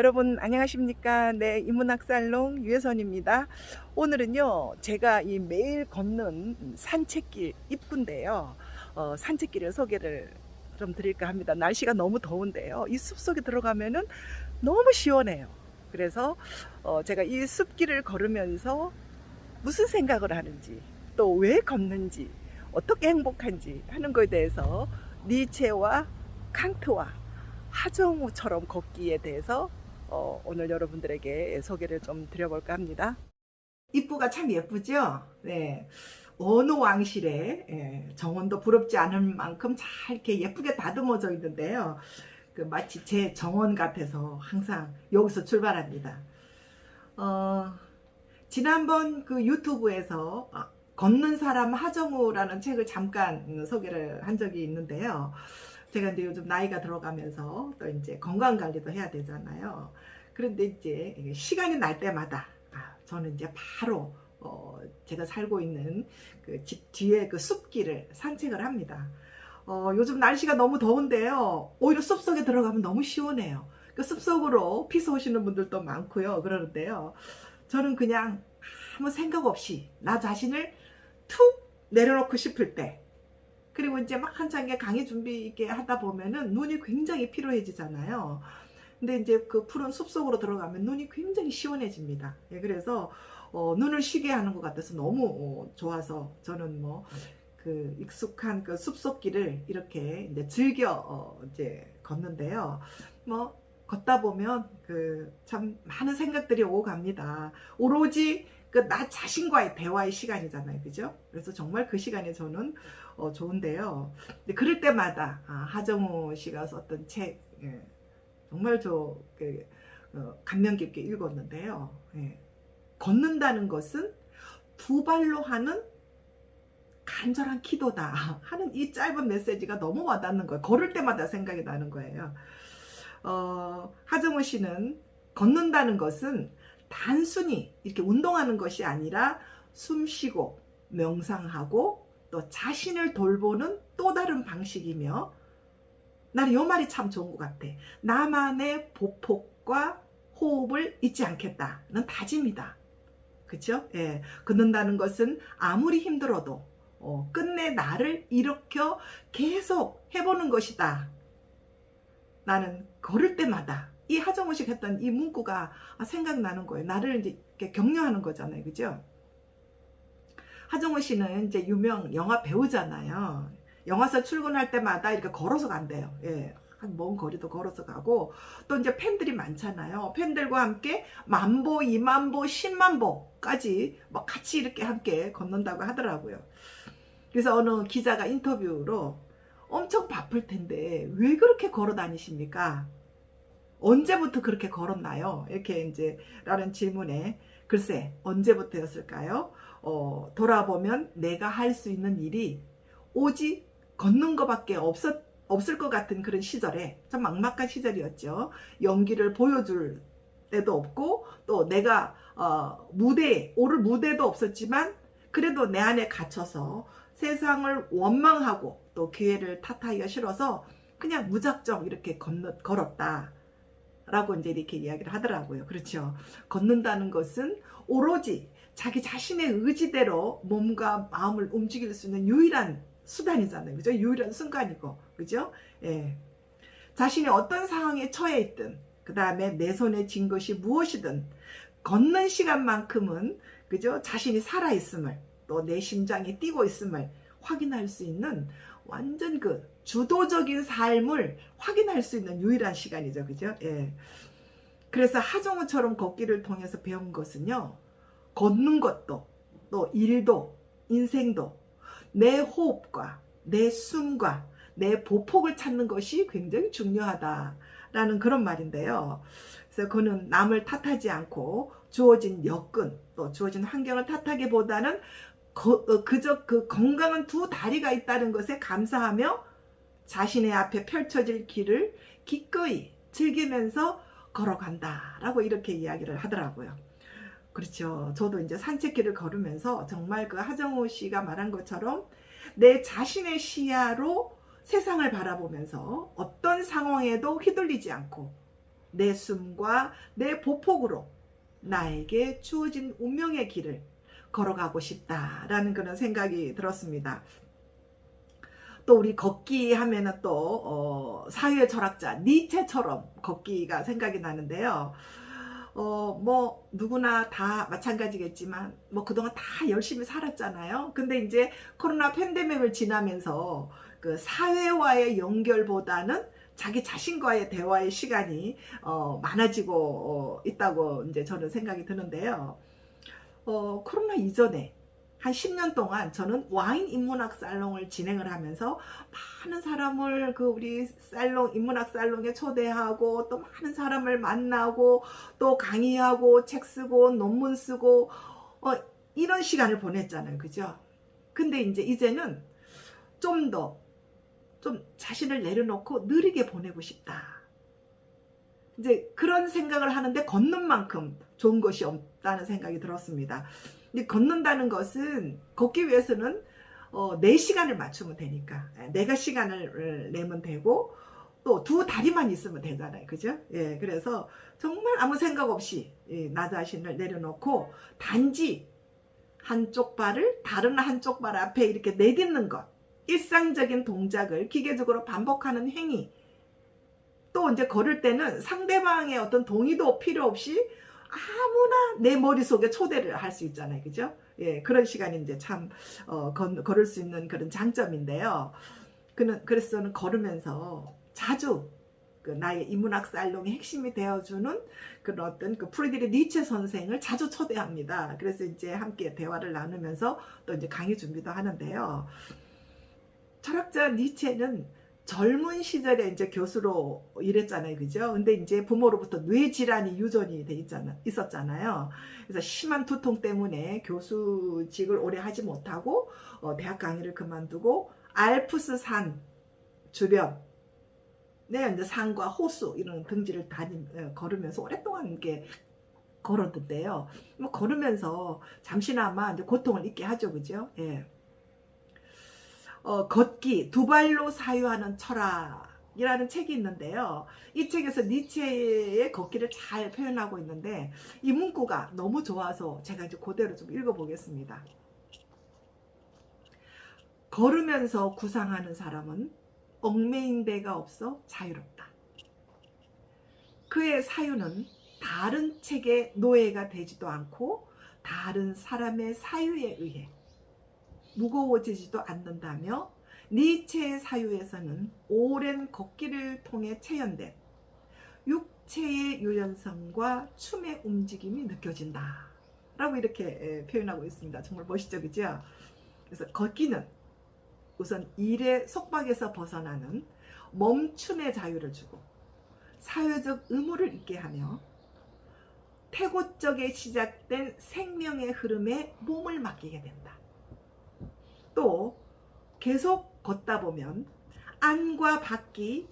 여러분 안녕하십니까? 네, 인문학살롱 유혜선입니다. 오늘은요, 제가 이 매일 걷는 산책길 입구인데요. 어, 산책길을 소개를 좀 드릴까 합니다. 날씨가 너무 더운데요. 이 숲속에 들어가면은 너무 시원해요. 그래서 어, 제가 이 숲길을 걸으면서 무슨 생각을 하는지, 또 왜 걷는지, 어떻게 행복한지 하는 거에 대해서 니체와 칸트와 하정우처럼 걷기에 대해서 어, 오늘 여러분들에게 소개를 좀 드려볼까 합니다. 입구가 참 예쁘죠? 네. 어느 왕실에 예, 정원도 부럽지 않을 만큼 잘 이렇게 예쁘게 다듬어져 있는데요. 그 마치 제 정원 같아서 항상 여기서 출발합니다. 어, 지난번 그 유튜브에서 아, 걷는 사람 하정우라는 책을 잠깐 소개를 한 적이 있는데요. 제가 이제 요즘 나이가 들어가면서 또 이제 건강 관리도 해야 되잖아요. 그런데 이제 시간이 날 때마다 아, 저는 이제 바로 어, 제가 살고 있는 그 집 뒤에 그 숲길을 산책을 합니다. 어, 요즘 날씨가 너무 더운데요. 오히려 숲 속에 들어가면 너무 시원해요. 그 숲 속으로 피서 오시는 분들도 많고요. 그러는데요. 저는 그냥 아무 생각 없이 나 자신을 툭 내려놓고 싶을 때 그리고 이제 막 한창에 강의 준비 있게 하다 보면은 눈이 굉장히 피로해지잖아요. 근데 이제 그 푸른 숲 속으로 들어가면 눈이 굉장히 시원해집니다. 예, 그래서 어, 눈을 쉬게 하는 것 같아서 너무 어, 좋아서 저는 뭐 그 익숙한 그 숲속길을 이렇게 이제 즐겨 어, 이제 걷는데요. 뭐 걷다 보면 그 참 많은 생각들이 오고 갑니다. 오로지 그 나 자신과의 대화의 시간이잖아요. 그죠? 그래서 정말 그 시간이 저는 어, 좋은데요. 근데 그럴 때마다 아, 하정우 씨가 썼던 책 예, 정말 저 그, 어, 감명 깊게 읽었는데요. 예, 걷는다는 것은 두 발로 하는 간절한 기도다 하는 이 짧은 메시지가 너무 와닿는 거예요. 걸을 때마다 생각이 나는 거예요. 어, 하정우 씨는 걷는다는 것은 단순히 이렇게 운동하는 것이 아니라 숨 쉬고 명상하고 또 자신을 돌보는 또 다른 방식이며 나는 이 말이 참 좋은 것 같아. 나만의 보폭과 호흡을 잊지 않겠다는 다짐이다. 그쵸? 예. 걷는다는 것은 아무리 힘들어도 어, 끝내 나를 일으켜 계속 해보는 것이다. 나는 걸을 때마다 이 하정우 씨가 했던 이 문구가 생각나는 거예요. 나를 이제 격려하는 거잖아요. 그죠? 하정우 씨는 이제 유명 영화 배우잖아요. 영화사 출근할 때마다 이렇게 걸어서 간대요. 예. 한먼 거리도 걸어서 가고 또 이제 팬들이 많잖아요. 팬들과 함께 만보, 이만보, 십만보까지 뭐 같이 이렇게 함께 걷는다고 하더라고요. 그래서 어느 기자가 인터뷰로 엄청 바쁠 텐데 왜 그렇게 걸어 다니십니까? 언제부터 그렇게 걸었나요? 이렇게 이제 라는 질문에 글쎄 언제부터였을까요? 어, 돌아보면 내가 할 수 있는 일이 오직 걷는 것밖에 없었, 없을 것 같은 그런 시절에 참 막막한 시절이었죠. 연기를 보여줄 때도 없고 또 내가 어, 무대에 오를 무대도 없었지만 그래도 내 안에 갇혀서 세상을 원망하고 또 기회를 탓하기가 싫어서 그냥 무작정 이렇게 건너, 걸었다. 라고 이제 이렇게 이야기를 하더라고요. 그렇죠. 걷는다는 것은 오로지 자기 자신의 의지대로 몸과 마음을 움직일 수 있는 유일한 수단이잖아요. 그죠? 유일한 순간이고. 그죠? 예. 자신이 어떤 상황에 처해 있든, 그 다음에 내 손에 쥔 것이 무엇이든, 걷는 시간만큼은, 그죠? 자신이 살아있음을, 또 내 심장이 뛰고 있음을 확인할 수 있는 완전 그 주도적인 삶을 확인할 수 있는 유일한 시간이죠. 그죠? 예. 그래서 하정우처럼 걷기를 통해서 배운 것은요. 걷는 것도 또 일도 인생도 내 호흡과 내 숨과 내 보폭을 찾는 것이 굉장히 중요하다라는 그런 말인데요. 그래서 그는 남을 탓하지 않고 주어진 여건 또 주어진 환경을 탓하기보다는 거, 어, 그저 그 건강한 두 다리가 있다는 것에 감사하며 자신의 앞에 펼쳐질 길을 기꺼이 즐기면서 걸어간다라고 이렇게 이야기를 하더라고요. 그렇죠. 저도 이제 산책길을 걸으면서 정말 그 하정우 씨가 말한 것처럼 내 자신의 시야로 세상을 바라보면서 어떤 상황에도 휘둘리지 않고 내 숨과 내 보폭으로 나에게 주어진 운명의 길을 걸어가고 싶다라는 그런 생각이 들었습니다. 또 우리 걷기 하면은 또 어, 사회 철학자 니체처럼 걷기가 생각이 나는데요. 어, 뭐, 누구나 다 마찬가지겠지만, 뭐, 그동안 다 열심히 살았잖아요. 근데 이제 코로나 팬데믹을 지나면서 그 사회와의 연결보다는 자기 자신과의 대화의 시간이 어, 많아지고 어, 있다고 이제 저는 생각이 드는데요. 어, 코로나 이전에 한 10년 동안 저는 와인 인문학 살롱을 진행을 하면서 많은 사람을 그 우리 살롱 인문학 살롱에 초대하고 또 많은 사람을 만나고 또 강의하고 책 쓰고 논문 쓰고 어, 이런 시간을 보냈잖아요. 그죠? 근데 이제 이제는 좀 더좀 자신을 내려놓고 느리게 보내고 싶다. 이제 그런 생각을 하는데 걷는 만큼 좋은 것이 없다는 생각이 들었습니다. 근데 걷는다는 것은 걷기 위해서는 어, 내 시간을 맞추면 되니까 예, 내가 시간을 내면 되고 또 두 다리만 있으면 되잖아요. 그죠? 예, 그래서 정말 아무 생각 없이 예, 나 자신을 내려놓고 단지 한쪽 발을 다른 한쪽 발 앞에 이렇게 내딛는 것. 일상적인 동작을 기계적으로 반복하는 행위. 또 이제 걸을 때는 상대방의 어떤 동의도 필요 없이 아무나 내 머릿속에 초대를 할 수 있잖아요. 그죠? 예, 그런 시간이 이제 참, 어, 건, 걸을 수 있는 그런 장점인데요. 그는, 그래서 저는 걸으면서 자주 그 나의 인문학 살롱의 핵심이 되어주는 그런 어떤 그 프리드리 니체 선생을 자주 초대합니다. 그래서 이제 함께 대화를 나누면서 또 이제 강의 준비도 하는데요. 철학자 니체는 젊은 시절에 이제 교수로 일했잖아요. 그죠? 근데 이제 부모로부터 뇌 질환이 유전이 돼 있잖아, 있었잖아요. 그래서 심한 두통 때문에 교수직을 오래 하지 못하고 어, 대학 강의를 그만두고 알프스 산 주변 네, 이제 산과 호수 이런 등지를 다니 어, 걸으면서 오랫동안 이렇게 걸었는데요. 뭐 걸으면서 잠시나마 이제 고통을 잊게 하죠, 그죠? 예. 어, 걷기 두 발로 사유하는 철학이라는 책이 있는데요. 이 책에서 니체의 걷기를 잘 표현하고 있는데 이 문구가 너무 좋아서 제가 이제 그대로 좀 읽어보겠습니다. 걸으면서 구상하는 사람은 얽매인 데가 없어 자유롭다. 그의 사유는 다른 책의 노예가 되지도 않고 다른 사람의 사유에 의해 무거워지지도 않는다며 니체의 사유에서는 오랜 걷기를 통해 체현된 육체의 유연성과 춤의 움직임이 느껴진다. 라고 이렇게 표현하고 있습니다. 정말 멋있죠, 그죠? 그래서 걷기는 우선 일의 속박에서 벗어나는 멈춤의 자유를 주고 사회적 의무를 있게 하며 태고적에 시작된 생명의 흐름에 몸을 맡기게 된다. 또 계속 걷다 보면 안과 밖이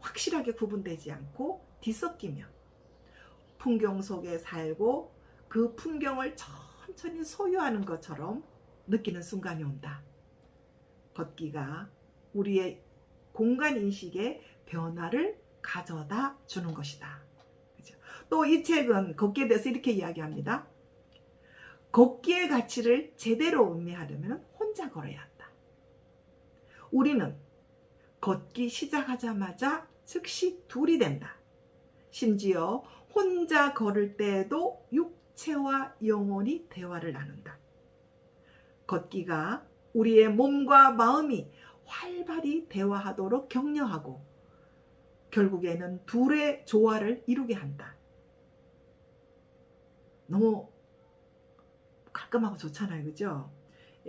확실하게 구분되지 않고 뒤섞이며 풍경 속에 살고 그 풍경을 천천히 소유하는 것처럼 느끼는 순간이 온다. 걷기가 우리의 공간 인식에 변화를 가져다 주는 것이다. 또이 책은 걷기에 대해서 이렇게 이야기합니다. 걷기의 가치를 제대로 의미하려면 혼자 걸어야 한다. 우리는 걷기 시작하자마자 즉시 둘이 된다. 심지어 혼자 걸을 때에도 육체와 영혼이 대화를 나눈다. 걷기가 우리의 몸과 마음이 활발히 대화하도록 격려하고 결국에는 둘의 조화를 이루게 한다. 너무 깔끔하고 좋잖아요. 그죠?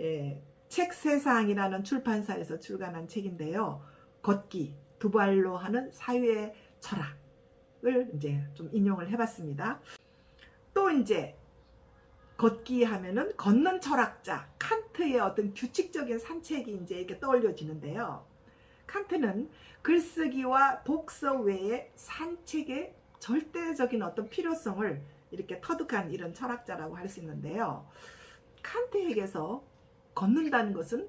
예, 책 세상이라는 출판사에서 출간한 책인데요. 걷기, 두 발로 하는 사유의 철학을 이제 좀 인용을 해봤습니다. 또 이제 걷기 하면은 걷는 철학자 칸트의 어떤 규칙적인 산책이 이제 이렇게 떠올려지는데요. 칸트는 글쓰기와 독서 외에 산책의 절대적인 어떤 필요성을 이렇게 터득한 이런 철학자라고 할 수 있는데요. 칸트에게서 걷는다는 것은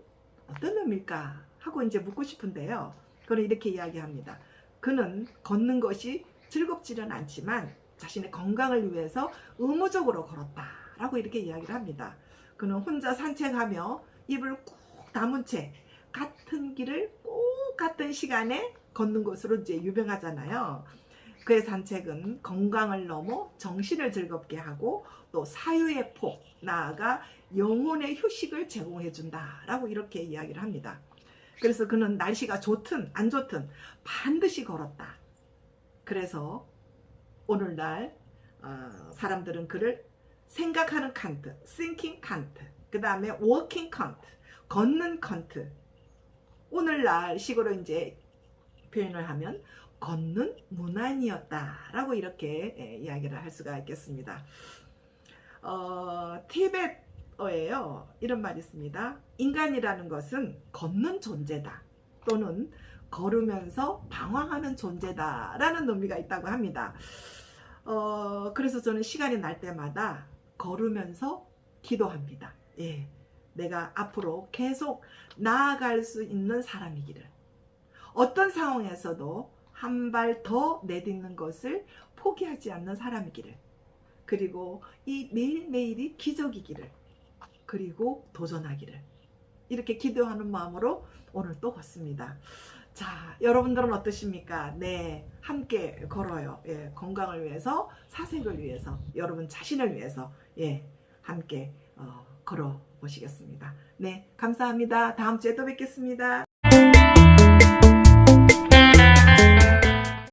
어떤 의미일까 하고 이제 묻고 싶은데요. 그는 이렇게 이야기합니다. 그는 걷는 것이 즐겁지는 않지만 자신의 건강을 위해서 의무적으로 걸었다라고 이렇게 이야기를 합니다. 그는 혼자 산책하며 입을 꾹 다문 채 같은 길을 꼭 같은 시간에 걷는 것으로 이제 유명하잖아요. 그의 산책은 건강을 넘어 정신을 즐겁게 하고 또 사유의 폭 나아가 영혼의 휴식을 제공해 준다라고 이렇게 이야기를 합니다. 그래서 그는 날씨가 좋든 안 좋든 반드시 걸었다. 그래서 오늘날 어, 사람들은 그를 생각하는 칸트, thinking 칸트, 그 다음에 walking 칸트, 걷는 칸트. 오늘날 식으로 이제 표현을 하면 걷는 문안이었다라고 이렇게 예, 이야기를 할 수가 있겠습니다. 어, 티벳 어예요. 이런 말이 있습니다. 인간이라는 것은 걷는 존재다. 또는 걸으면서 방황하는 존재다 라는 의미가 있다고 합니다. 어, 그래서 저는 시간이 날 때마다 걸으면서 기도합니다. 예. 내가 앞으로 계속 나아갈 수 있는 사람이기를. 어떤 상황에서도 한 발 더 내딛는 것을 포기하지 않는 사람이기를. 그리고 이 매일매일이 기적이기를. 그리고 도전하기를. 이렇게 기도하는 마음으로 오늘 또 걷습니다. 자, 여러분들은 어떠십니까? 네, 함께 걸어요. 예, 건강을 위해서, 사색을 위해서, 여러분 자신을 위해서, 예, 함께 어, 걸어 보시겠습니다. 네, 감사합니다. 다음 주에 또 뵙겠습니다.